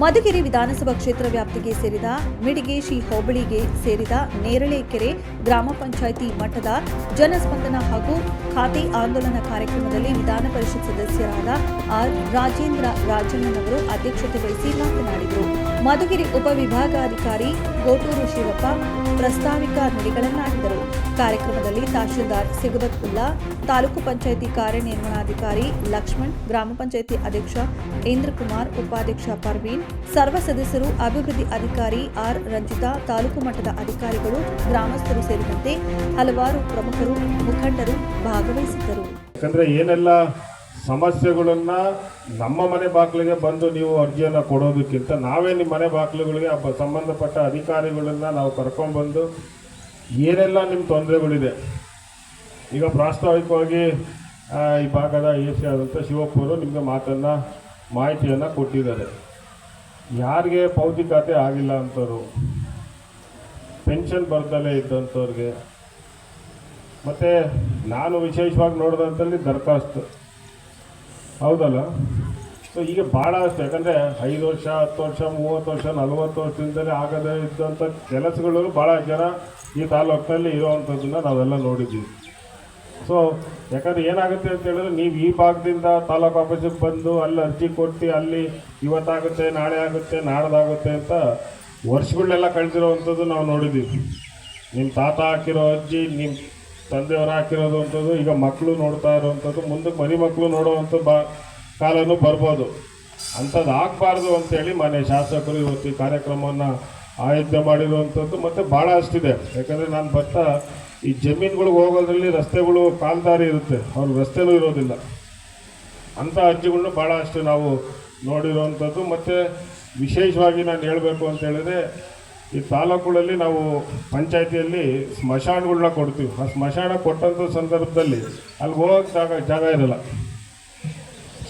ಮಧುಗಿರಿ ವಿಧಾನಸಭಾ ಕ್ಷೇತ್ರ ವ್ಯಾಪ್ತಿಗೆ ಸೇರಿದ ಮಿಡಿಗೇಶಿ ಹೋಬಳಿಗೆ ಸೇರಿದ ನೇರಳೆಕೆರೆ ಗ್ರಾಮ ಪಂಚಾಯಿತಿ ಮಠದ ಜನಸ್ಪಂದನ ಹಾಗೂ ಖಾತೆ ಆಂದೋಲನ ಕಾರ್ಯಕ್ರಮದಲ್ಲಿ ವಿಧಾನ ಪರಿಷತ್ ಸದಸ್ಯರಾದ ಆರ್ ರಾಜೇಂದ್ರ ರಾಜಣ್ಣನವರು ಅಧ್ಯಕ್ಷತೆ ವಹಿಸಿ ಮಾತನಾಡಿದರು. ಮಧುಗಿರಿ ಉಪವಿಭಾಗಾಧಿಕಾರಿ ಗೋಟೂರು ಶಿವಪ್ಪ ಪ್ರಸ್ತಾವಿಕ ನುಡಿಗಳನ್ನಾಡಿದರು. ಕಾರ್ಯಕ್ರಮದಲ್ಲಿ ತಹಶೀಲ್ದಾರ್ ಸಿಗಬತ್ವುಲ್ಲಾ ತಾಲೂಕು ಪಂಚಾಯಿತಿ ಕಾರ್ಯನಿರ್ವಹಣಾಧಿಕಾರಿ ಲಕ್ಷ್ಮಣ್, ಗ್ರಾಮ ಪಂಚಾಯಿತಿ ಅಧ್ಯಕ್ಷ ಇಂದ್ರಕುಮಾರ್, ಉಪಾಧ್ಯಕ್ಷ ಪರ್ವೀನ್ ಸರ್ವ ಸದಸ್ಯರು, ಅಭಿವೃದ್ಧಿ ಅಧಿಕಾರಿ ಆರ್. ರಂಜಿತಾ, ತಾಲೂಕು ಮಟ್ಟದ ಅಧಿಕಾರಿಗಳು, ಗ್ರಾಮಸ್ಥರು ಸೇರಿದಂತೆ ಹಲವಾರು ಪ್ರಮುಖರು, ಮುಖಂಡರು ಭಾಗವಹಿಸಿದ್ದರು. ಯಾಕಂದ್ರೆ ಏನೆಲ್ಲ ಸಮಸ್ಯೆಗಳನ್ನ ನಮ್ಮ ಮನೆ ಬಾಗಿಲಿಗೆ ಬಂದು ನೀವು ಅರ್ಜಿಯನ್ನು ಕೊಡೋದಕ್ಕಿಂತ ನಾವೇ ನಿಮ್ಮ ಮನೆ ಬಾಗಿಲುಗಳಿಗೆ ಸಂಬಂಧಪಟ್ಟ ಅಧಿಕಾರಿಗಳನ್ನ ನಾವು ಕರ್ಕೊಂಡ್ಬಂದು ಏನೆಲ್ಲ ನಿಮ್ಮ ತೊಂದರೆಗಳಿದೆ. ಈಗ ಪ್ರಾಸ್ತಾವಿಕವಾಗಿ ಈ ಭಾಗದ ಎ ಸಿ ಆದಂಥ ಶಿವಪ್ಪರು ನಿಮಗೆ ಮಾತನ್ನು, ಮಾಹಿತಿಯನ್ನು ಕೊಟ್ಟಿದ್ದಾರೆ. ಯಾರಿಗೆ ಪೌತಿ ಖಾತೆ ಆಗಿಲ್ಲ ಅಂಥವ್ರು ಪೆನ್ಷನ್ ಬರ್ತಲೇ ಇದ್ದಂಥವ್ರಿಗೆ, ಮತ್ತು ನಾನು ವಿಶೇಷವಾಗಿ ನೋಡಿದಂಥಲ್ಲಿ ದರ್ಖಾಸ್ತು ಹೌದಲ್ಲ? ಸೊ ಈಗ ಭಾಳ ಅಷ್ಟು. ಯಾಕಂದರೆ ಐದು ವರ್ಷ, ಹತ್ತು ವರ್ಷ, ಮೂವತ್ತು ವರ್ಷ, ನಲವತ್ತು ವರ್ಷದಿಂದಲೇ ಆಗದೇ ಇದ್ದಂಥ ಕೆಲಸಗಳು ಭಾಳ ಜನ ಈ ತಾಲೂಕಿನಲ್ಲಿ ಇರುವಂಥದ್ದನ್ನ ನಾವೆಲ್ಲ ನೋಡಿದ್ದೀವಿ. ಸೊ ಯಾಕಂದ್ರೆ ಏನಾಗುತ್ತೆ ಅಂತ ಹೇಳಿದ್ರೆ ನೀವು ಈ ಭಾಗದಿಂದ ತಾಲೂಕು ಆಫೀಸಿಗೆ ಬಂದು ಅಲ್ಲಿ ಅರ್ಜಿ ಕೊಟ್ಟು ಅಲ್ಲಿ ಇವತ್ತಾಗುತ್ತೆ, ನಾಳೆ ಆಗುತ್ತೆ, ನಾಡ್ದಾಗುತ್ತೆ ಅಂತ ವರ್ಷಗಳನ್ನೆಲ್ಲ ಕಳೆದಿರೋವಂಥದ್ದು ನಾವು ನೋಡಿದ್ದೀವಿ. ನಿಮ್ಮ ತಾತ ಹಾಕಿರೋ ಅಜ್ಜಿ ನಿಮ್ಮ ತಂದೆಯವರು ಹಾಕಿರೋದು ಅಂಥದ್ದು, ಈಗ ಮಕ್ಕಳು ನೋಡ್ತಾ ಇರೋವಂಥದ್ದು, ಮುಂದಕ್ಕೆ ಮನೆ ಮಕ್ಕಳು ನೋಡೋವಂಥ ಬ ಕಾಲನೂ ಬರ್ಬೋದು. ಅಂಥದ್ದು ಆಗಬಾರ್ದು ಅಂತೇಳಿ ಮನೆ ಶಾಸಕರು ಇವತ್ತು ಈ ಕಾರ್ಯಕ್ರಮವನ್ನು ಆಯೋಜನೆ ಮಾಡಿರುವಂಥದ್ದು ಮತ್ತು ಭಾಳ ಅಷ್ಟಿದೆ. ಯಾಕಂದರೆ ನಾನು ಬರ್ತಾ ಈ ಜಮೀನುಗಳಿಗೆ ಹೋಗೋದ್ರಲ್ಲಿ ರಸ್ತೆಗಳು ಕಾಲ್ದಾರಿ ಇರುತ್ತೆ. ಅವ್ರ ರಸ್ತೆಲೂ ಇರೋದಿಲ್ಲ. ಅಂಥ ಅಜ್ಜಿಗಳನ್ನ ಭಾಳ ಅಷ್ಟು ನಾವು ನೋಡಿರುವಂಥದ್ದು. ಮತ್ತು ವಿಶೇಷವಾಗಿ ನಾನು ಹೇಳಬೇಕು ಅಂತ ಹೇಳಿದ್ರೆ, ಈ ತಾಲೂಕುಗಳಲ್ಲಿ ನಾವು ಪಂಚಾಯತಿಯಲ್ಲಿ ಸ್ಮಶಾನಗಳನ್ನ ಕೊಡ್ತೀವಿ. ಆ ಸ್ಮಶಾನ ಕೊಟ್ಟಂಥ ಸಂದರ್ಭದಲ್ಲಿ ಅಲ್ಲಿ ಹೋಗೋಕ್ಕೆ ಜಾಗ ಜಾಗ ಇರಲ್ಲ.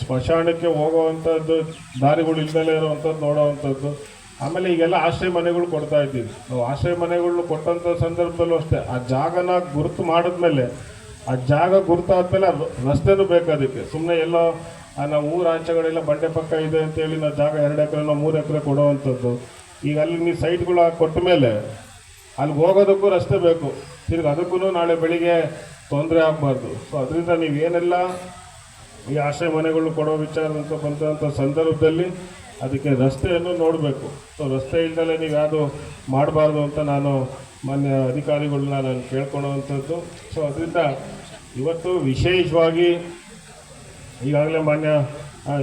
ಸ್ಮಶಾನಕ್ಕೆ ಹೋಗೋವಂಥದ್ದು ದಾರಿಗಳು ಇಲ್ದಲೇ ಇರೋವಂಥದ್ದು, ನೋಡೋವಂಥದ್ದು. ಆಮೇಲೆ ಈಗೆಲ್ಲ ಆಶ್ರಯ ಮನೆಗಳು ಕೊಡ್ತಾ ಇದ್ದೀವಿ. ನಾವು ಆಶ್ರಯ ಮನೆಗಳು ಕೊಟ್ಟಂಥ ಸಂದರ್ಭದಲ್ಲೂ ಅಷ್ಟೇ, ಆ ಜಾಗನ ಗುರುತು ಮಾಡಿದ್ಮೇಲೆ, ಆ ಜಾಗ ಗುರುತಾದ್ಮೇಲೆ ರಸ್ತೆನೂ ಬೇಕು ಅದಕ್ಕೆ ಸುಮ್ಮನೆ ಎಲ್ಲೋ ನಾವು ಊರ ಆಚೆಗಳೆಲ್ಲ ಬಂಡೆ ಪಕ್ಕ ಇದೆ ಅಂತೇಳಿ ನಾವು ಜಾಗ ಎರಡು ಎಕರೆನೋ ಮೂರು ಎಕರೆ ಕೊಡುವಂಥದ್ದು. ಈಗ ಅಲ್ಲಿ ನೀವು ಸೈಟ್ಗಳು ಕೊಟ್ಟ ಮೇಲೆ ಅಲ್ಲಿಗೆ ಹೋಗೋದಕ್ಕೂ ರಸ್ತೆ ಬೇಕು. ತಿರ್ಗಿ ಅದಕ್ಕೂ ನಾಳೆ ಬೆಳಿಗ್ಗೆ ತೊಂದರೆ ಆಗಬಾರ್ದು. ಸೊ ಅದರಿಂದ ನೀವೇನೆಲ್ಲ ಈ ಆಶ್ರಯ ಮನೆಗಳು ಕೊಡೋ ವಿಚಾರ ಅಂತ ಬಂದಂಥ ಸಂದರ್ಭದಲ್ಲಿ ಅದಕ್ಕೆ ರಸ್ತೆಯನ್ನು ನೋಡಬೇಕು. ಸೊ ರಸ್ತೆ ಇಲ್ದಲೇ ನೀವು ಯಾವುದು ಮಾಡಬಾರ್ದು ಅಂತ ನಾನು ಮಾನ್ಯ ಅಧಿಕಾರಿಗಳನ್ನ ನಾನು ಕೇಳ್ಕೊಳ್ಳೋವಂಥದ್ದು. ಸೊ ಅದರಿಂದ ಇವತ್ತು ವಿಶೇಷವಾಗಿ ಈಗಾಗಲೇ ಮಾನ್ಯ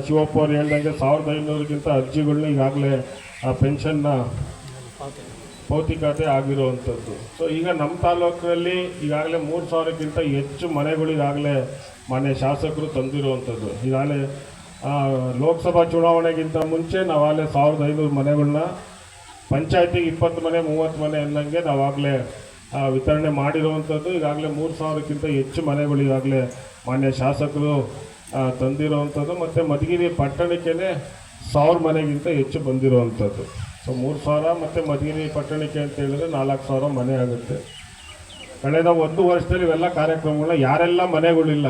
ಶಿವಪ್ಪ ಅವ್ರು ಹೇಳ್ದಂಗೆ ಸಾವಿರದ ಐನೂರಕ್ಕಿಂತ ಅರ್ಜಿಗಳನ್ನ ಈಗಾಗಲೇ ಆ ಪೆನ್ಷನ್ನ ಭೌತಿಕತೆ ಆಗಿರುವಂಥದ್ದು. ಸೊ ಈಗ ನಮ್ಮ ತಾಲೂಕಿನಲ್ಲಿ ಈಗಾಗಲೇ ಮೂರು ಸಾವಿರಕ್ಕಿಂತ ಹೆಚ್ಚು ಮನೆಗಳು ಈಗಾಗಲೇ ಮಾನ್ಯ ಶಾಸಕರು ತಂದಿರುವಂಥದ್ದು. ಈಗಾಗಲೇ ಲೋಕಸಭಾ ಚುನಾವಣೆಗಿಂತ ಮುಂಚೆ ನಾವಾಗಲೇ ಸಾವಿರದ ಐನೂರು ಮನೆಗಳನ್ನ ಪಂಚಾಯತಿಗೆ ಇಪ್ಪತ್ತು ಮನೆ, ಮೂವತ್ತು ಮನೆ ಅನ್ನಂಗೆ ನಾವಾಗಲೇ ವಿತರಣೆ ಮಾಡಿರುವಂಥದ್ದು. ಈಗಾಗಲೇ ಮೂರು ಸಾವಿರಕ್ಕಿಂತ ಹೆಚ್ಚು ಮನೆಗಳು ಈಗಾಗಲೇ ಮಾನ್ಯ ಶಾಸಕರು ತಂದಿರುವಂಥದ್ದು. ಮತ್ತು ಮಧುಗಿರಿ ಪಟ್ಟಣಕ್ಕೇ ಸಾವಿರ ಮನೆಗಿಂತ ಹೆಚ್ಚು ಬಂದಿರುವಂಥದ್ದು. ಸೊ, ಮೂರು ಸಾವಿರ ಮತ್ತು ಮಧುಗಿರಿ ಪಟ್ಟಣಕ್ಕೆ ಅಂತ ಹೇಳಿದ್ರೆ ನಾಲ್ಕು ಸಾವಿರ ಮನೆ ಆಗುತ್ತೆ. ಕಳೆದ ಒಂದು ವರ್ಷದಲ್ಲಿ ಇವೆಲ್ಲ ಕಾರ್ಯಕ್ರಮಗಳನ್ನ ಯಾರೆಲ್ಲ ಮನೆಗಳಿಲ್ಲ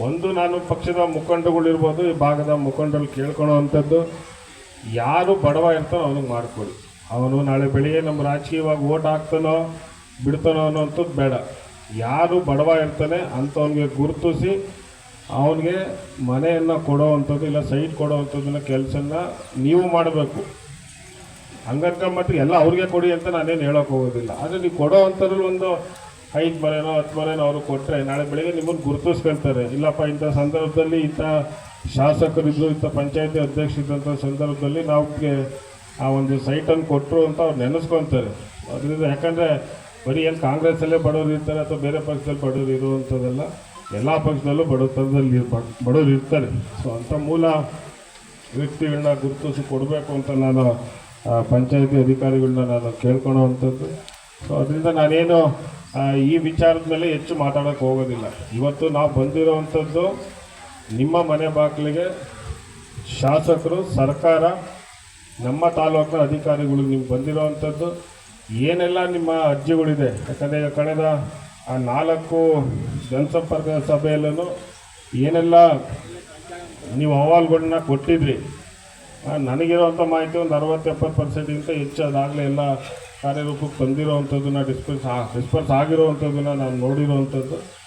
ಒಂದು ನಾನು ಪಕ್ಷದ ಮುಖಂಡಗಳಿರ್ಬೋದು ಈ ಭಾಗದ ಮುಖಂಡರು ಕೇಳ್ಕೊಳ್ಳೋ ಅಂಥದ್ದು ಯಾರು ಬಡವ ಇರ್ತಾನೋ ಅವನಿಗೆ ಮಾಡಿಕೊಡಿ. ಅವನು ನಾಳೆ ಬೆಳಿಗ್ಗೆ ನಮ್ಮ ರಾಜಕೀಯವಾಗಿ ಓಟ್ ಹಾಕ್ತಾನೋ, ಬಿಡ್ತಾನೋ ಅನ್ನೋಂಥದ್ದು ಬೇಡ. ಯಾರು ಬಡವ ಇರ್ತಾನೆ ಅಂಥವನಿಗೆ ಗುರುತಿಸಿ, ಅವನಿಗೆ ಮನೆಯನ್ನು ಕೊಡೋವಂಥದ್ದು ಇಲ್ಲ ಸೈಟ್ ಕೊಡೋವಂಥದ್ದನ್ನ ಕೆಲಸನ ನೀವು ಮಾಡಬೇಕು. ಹಂಗಂತ ಎಲ್ಲ ಅವ್ರಿಗೆ ಕೊಡಿ ಅಂತ ನಾನೇನು ಹೇಳೋಕೆ ಹೋಗೋದಿಲ್ಲ ಆದರೆ ನೀವು ಕೊಡೋ ಅಂಥದ್ರಲ್ಲಿ ಒಂದು ಐದು ಬರೇನೋ ಹತ್ತು ಬರೇನೋ ಅವರು ಕೊಟ್ಟರೆ ನಾಳೆ ಬೆಳಿಗ್ಗೆ ನಿಮ್ಮನ್ನು ಗುರುತಿಸ್ಕೊಳ್ತಾರೆ. ಇಲ್ಲಪ್ಪ, ಇಂಥ ಸಂದರ್ಭದಲ್ಲಿ ಇಂಥ ಶಾಸಕರಿದ್ದು ಇಂಥ ಪಂಚಾಯತಿ ಅಧ್ಯಕ್ಷರಿದ್ದಂಥ ಸಂದರ್ಭದಲ್ಲಿ ನಾವು ಆ ಒಂದು ಸೈಟನ್ನು ಕೊಟ್ಟರು ಅಂತ ಅವ್ರು ನೆನೆಸ್ಕೊತಾರೆ ಅದರಿಂದ ಯಾಕಂದರೆ ಬರೀ ಏನು ಕಾಂಗ್ರೆಸ್ಸಲ್ಲೇ ಬಡವರು ಇರ್ತಾರೆ ಅಥವಾ ಬೇರೆ ಪಕ್ಷದಲ್ಲಿ ಬಡವರು ಇರುವಂಥದ್ದೆಲ್ಲ ಎಲ್ಲ ಪಕ್ಷದಲ್ಲೂ ಬಡತನದಲ್ಲಿ ಬಡವರು ಇರ್ತಾರೆ. ಸೊ ಅಂಥ ಮೂಲ ವ್ಯಕ್ತಿಗಳನ್ನ ಗುರುತಿಸಿ ಕೊಡಬೇಕು ಅಂತ ನಾನು ಪಂಚಾಯತಿ ಅಧಿಕಾರಿಗಳನ್ನ ನಾನು ಕೇಳ್ಕೊಳ್ಳೋವಂಥದ್ದು ಸೊ ಅದರಿಂದ ನಾನೇನು ಈ ವಿಚಾರದ ಮೇಲೆ ಹೆಚ್ಚು ಮಾತಾಡೋಕ್ಕೆ ಹೋಗೋದಿಲ್ಲ. ಇವತ್ತು ನಾವು ಬಂದಿರೋವಂಥದ್ದು ನಿಮ್ಮ ಮನೆ ಬಾಗಿಲಿಗೆ ಶಾಸಕರು, ಸರ್ಕಾರ, ನಮ್ಮ ತಾಲೂಕಿನ ಅಧಿಕಾರಿಗಳು ನಿಮ್ಗೆ ಬಂದಿರೋವಂಥದ್ದು. ಏನೆಲ್ಲ ನಿಮ್ಮ ಅರ್ಜಿಗಳಿದೆ? ಯಾಕಂದರೆ ಕಳೆದ ಆ ನಾಲ್ಕು ಜನಸಂಪರ್ಕ ಸಭೆಯಲ್ಲೂ ಏನೆಲ್ಲ ನೀವು ಅಹವಾಲುಗಳನ್ನ ಕೊಟ್ಟಿದ್ರಿ? ನನಗಿರುವಂಥ ಮಾಹಿತಿ ಒಂದು ಅರವತ್ತು ಎಪ್ಪತ್ತು ಪರ್ಸೆಂಟ್ಗಿಂತ ಹೆಚ್ಚು ಅದಾಗಲೇ ಎಲ್ಲ ಕಾರ್ಯರೂಪಕ್ಕೆ ಬಂದಿರೋವಂಥದ್ದನ್ನ ಡಿಸ್ಪರ್ಸ್ ಡಿಸ್ಪರ್ಸ್ ಆಗಿರೋವಂಥದ್ದನ್ನ ನಾನು ನೋಡಿರೋವಂಥದ್ದು.